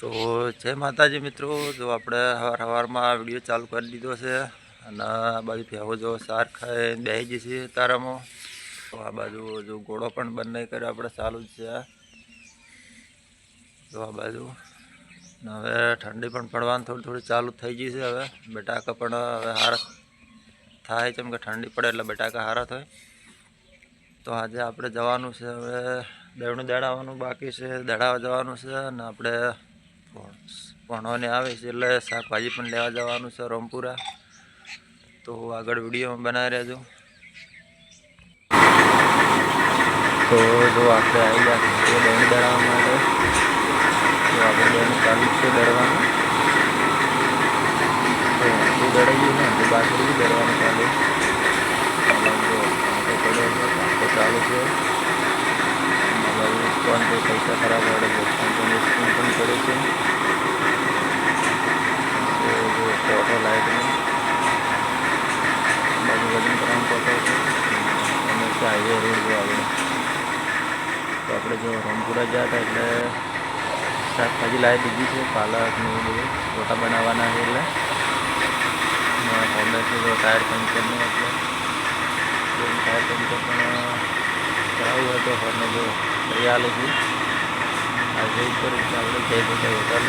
તો જય માતાજી મિત્રો, જો આપણે સવાર સવારમાં વીડિયો ચાલુ કરી દીધો છે અને આ બાજુ ફેવો જો સાર ખાઈ બેસી જશે તારામાં. તો આ બાજુ જો ઘોડો પણ બંધ નહીં કર્યો આપણે ચાલુ જ છે. તો આ બાજુ. હવે ઠંડી પણ પડવાનું થોડી થોડી ચાલુ થઈ ગઈ છે હવે. બટાકા પણ હવે હારા થાય કેમ કે ઠંડી પડે એટલે બટાકા હારા થાય. તો આજે આપણે જવાનું છે હવે દળનું દડાવવાનું બાકી છે, દડાવવા જવાનું છે અને આપણે ભણવાની આવે છે એટલે શાકભાજી પણ લેવા જવાનું છે રોમપુરા. તો આગળ વિડીયોમાં બનાવી રહેજો. તો જો આપણે આવી ગયા છીએ દહીં દળાવવા માટે. તો આપણે દહીં ચાલુ છે દળવાનું. તો આટલું દળાઈએ ને તો બાકી દળવાનું ચાલુ. ચાલુ છે. અને ફોન પે પૈસા ખરાબ પડે છે ફોન પેની સ્ક્રીન પણ પડે છે તો જો ફોટો લાઇટની બાજુ વજન કરવાનો ફોટો છે અને હાઈવે રોડ જો આગળ તો આપણે જો રામપુરા ગયા હતા એટલે શાકભાજી લાવી દીધી છે પાલક ને એવું બધું રોટા બનાવવાના છે એટલે અને હોમેથી જો ટાયર પંચરનું એટલે જો ટાયર પંચર પણ કરાવવું હોય તો હોમે જો લઈ આલે છે હાઈવે ઉપર એટલે આપણે જઈ બધા હોટલ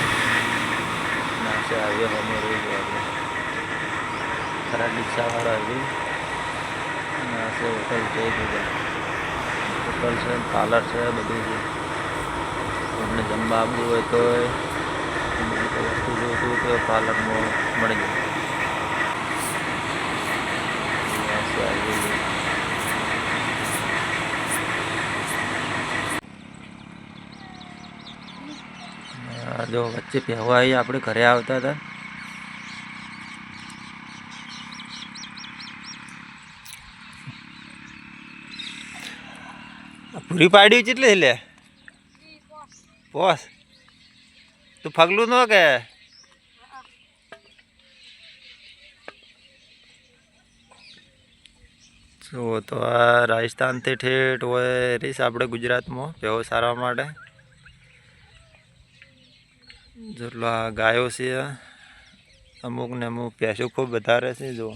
નાશે હાઈવે હોમે રહી ગયા આપણે ખરા રિક્ષાવાળો હાઈવે નાશે હોટલ જઈ ગયો. હોટલ છે, પાર્લર છે, બધું છે. તમને જમવા આવવું હોય તો વસ્તુ જોઈતું હોય તો પાર્લરમાં મળી જાય નાશે હાઈવે છે. આ જો વચ્ચે પહેવા આવી આપણે ઘરે આવતા હતા. પૂરી પાડ્યું કેટલી લે? પોસ. તું ફગલું ન કે? જો તો આ રાજસ્થાનથી ઠેઠ હોય રહીશ આપણે ગુજરાતમાં ભેવો સારવા માટે. જેટલો આ ગાયો છે અમુક ને અમુક પેસો ખૂબ વધારે છે, જો.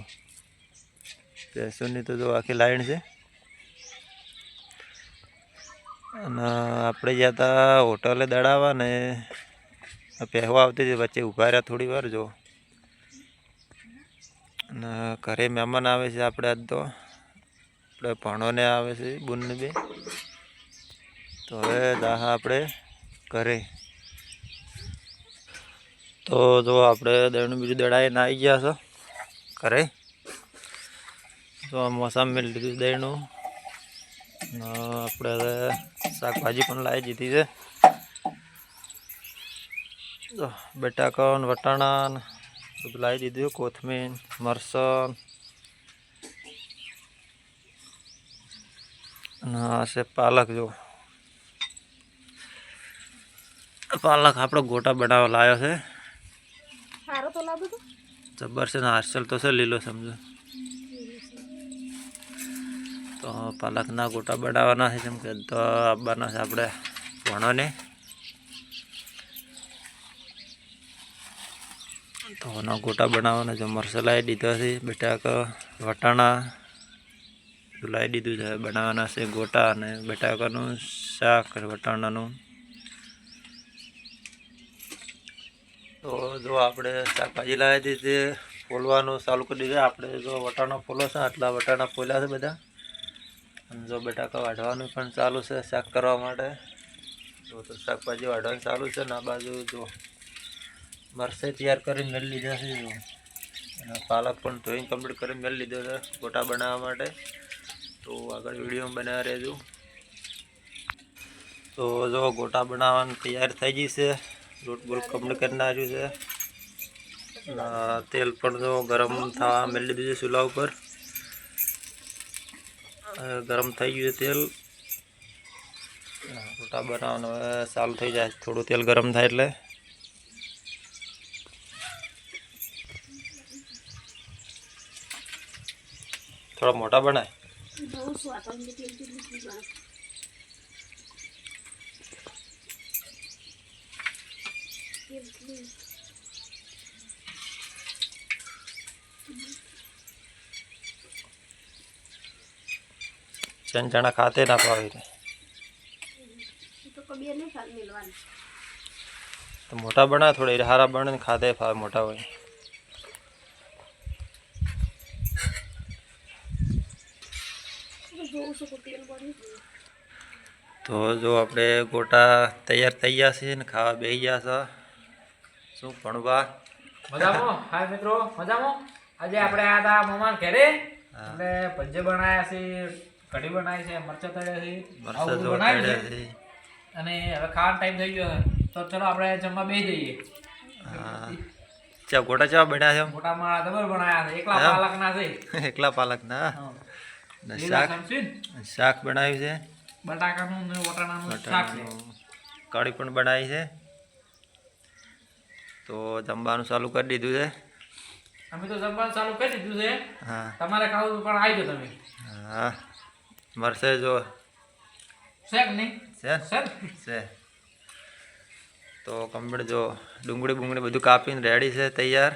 પેસોની તો જો આખી લાઈન છે. અને આપણે ગયા હતા હોટલે દડાવવા ને પહેવા આવતી હતી વચ્ચે ઊભા રહ્યા થોડી વાર, જો. અને ઘરે મહેમાન આવે છે આપણે આજ તો. આપણે ભણોને આવે છે બુનને બે તો હવે દાહા આપણે ઘરે. તો જો આપણે દળનું બીજું દડાઈને આવી ગયા છો ઘરે. તો મોસમ મેળ લીધું દહીંનું ને આપણે શાકભાજી પણ લાવી દીધી છે. તો બટાકા ને વટાણા બધું લાવી દીધું કોથમીર મરસન અને છે પાલક જો. પાલક આપણો ગોટા બનાવવા લાવ્યો છે. તો લાગુ તો છે હાર્સલ તો છે લીલો સમજો તો પાલકના ગોટા બનાવવાના છે જેમ કે તો આપવાના છે આપણે ભણોને તો એના ગોટા બનાવવાના છે મરસલાઈ દીધો છે બટાકા વટાણા બધું લાવી દીધું છે બનાવવાના છે ગોટા અને બટાકાનું શાક વટાણાનું તો જો આપણે શાકભાજી લાવી દીધી ફોલવાનું ચાલુ કરી દીધું. આપણે જો વટાણા ફોલો છે, આટલા વટાણા ફોલ્યા છે બધા. અને જો બટાકા વાઢવાનું પણ ચાલુ છે શાક કરવા માટે. જો તો શાકભાજી વાઢવાનું ચાલુ છે ને બાજુ જો મરસે તૈયાર કરીને મેળ લીધા છે જો. અને પાલક પણ ધોઈને કમ્પ્લીટ કરીને મેળ લીધો છે ગોટા બનાવવા માટે. તો આગળ વિડીયોમાં બનાવી રહેજો. તો જો ગોટા બનાવવાની તૈયાર થઈ ગઈ છે. લોટ બોટ કમ્પ્લીટ કરી નાખ્યું છે. તેલ પણ ગરમ થવા મેળવી દીધું ચૂલા ઉપર. ગરમ થઈ ગયું છે તેલ. રોટા બનાવવાનું હવે ચાલુ થઈ જાય થોડું તેલ ગરમ થાય એટલે. થોડા મોટા બનાય. ચણ ચણા ખાતે ના પાવી રે. તો મોટા બના થોડે હારા બને ખાતે ફાવે મોટા હોય. તો જો આપણે ગોટા તૈયાર થઈ ગયા છે ને, ખાવા બેસી ગયા છે. શું ભણવા? મજામાં? હાય મિત્રો મજામાં? આજે આપણે આ તા મમાન ઘરે. એટલે પંજે બનાયા છે કઢી બનાવી છે મરચા તળ્યા છે મરચા તળ્યા છે. અને હવે ખાવાનો ટાઈમ થઈ ગયો તો ચલો આપણે જમવા બેસી જઈએ. ચા ગોટા ચા બન્યા છે? ગોટા માં દબર બનાવ્યા છે. એકલા પાલક ના છે. એકલા પાલક ના શાક? શાક બનાવ્યું છે? બટાકાનું ને વટાણાનું શાક છે. કઢી પણ બનાવી છે. તો જમવાનું ચાલુ કરી દીધું છે. અમે તો જમવાનું ચાલુ કરી દીધું છે. હા. તમારે ખાવું પણ આવી તમે. હા. મળશે જો. છે કે નહીં? છે છે તો કમ્પ્લીટ જો ડુંગળી બુંગળી બધું કાપીને રેડી છે તૈયાર.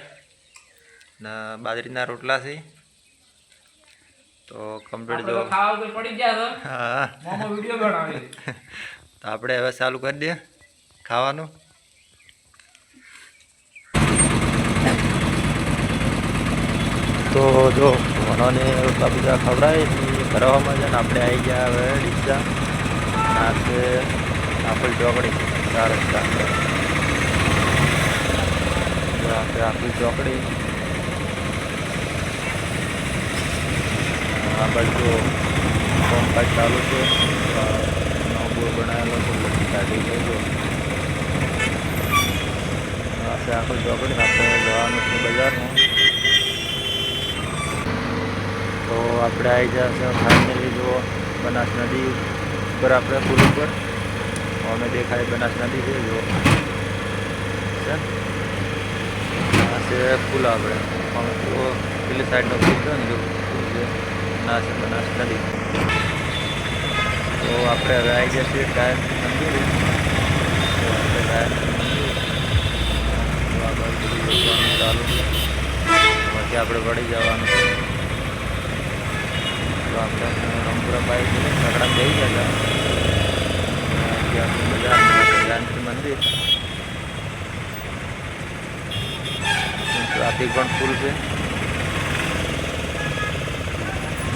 ને બાજરીના રોટલા છે તો કમ્પ્લીટ જો પડી ગયા હા. તો આપણે હવે ચાલુ કરી દઈએ ખાવાનું. તો જો ભણોને રોટલા બીજા ખવડાવી કરવામાં છે ને આપણે આવી ગયા હવે ડીસા. ના છે આપણી ચોકડી, ચાર રસ્તા. આપણે આપણી ચોકડી. આ બાજુ કોમકાજ ચાલુ છે. નવો બનાવેલો છે, બધી કાઢી છે. આપણે આખું ચોકડી, આપણે જવાનું છે બજારમાં. તો આપણે આવી ગયા છે ફાઇનલી જો બનાસ નદી ઉપર આપણે પુલ ઉપર. અમે દેખાય બનાસ નદી છે જો છે? આ છે પુલ આપણે. અમે તો પેલી સાઈડનો પુલ છે ને જો પુલ છે. ના છે, બનાસ નદી. તો આપણે હવે આવી ગયા છીએ ગાયત્રી મંદિરે. તો આપણે ગાયત્રી મંદિર. તો આ બાજુ બધું જોવાનું ચાલુ છે. પછી આપણે વળી જવાનું છે. તો આપણે રંગપુરા બાઈક સગડા જઈ ગયા હતા. ગાયત્રી મંદિર. ટ્રાફિક પણ ફૂલ છે.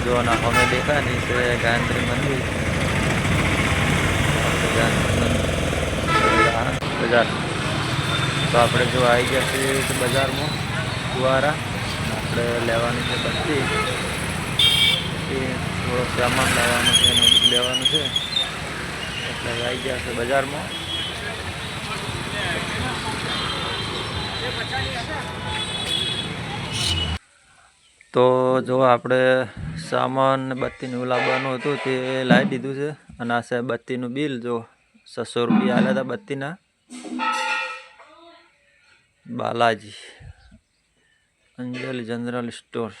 જો ના અમે દેખાય નહીં છે ગાયત્રી મંદિર. બજાર. તો આપણે જો આવી ગયા છીએ બજારમાં, ફુવારા. આપણે લેવાની છે બત્તી. પછી થોડો સામાન લાવવાનો છે એનું બધું લેવાનું છે. એટલે આવી ગયા છે બજારમાં. તો જો આપણે સામાન બત્તીનું લાવવાનું હતું તે લાવી દીધું છે. અને આ છે બત્તીનું બિલ જો છસો રૂપિયા આવ્યા હતા બત્તીના. બાલાજી. Anjali general store.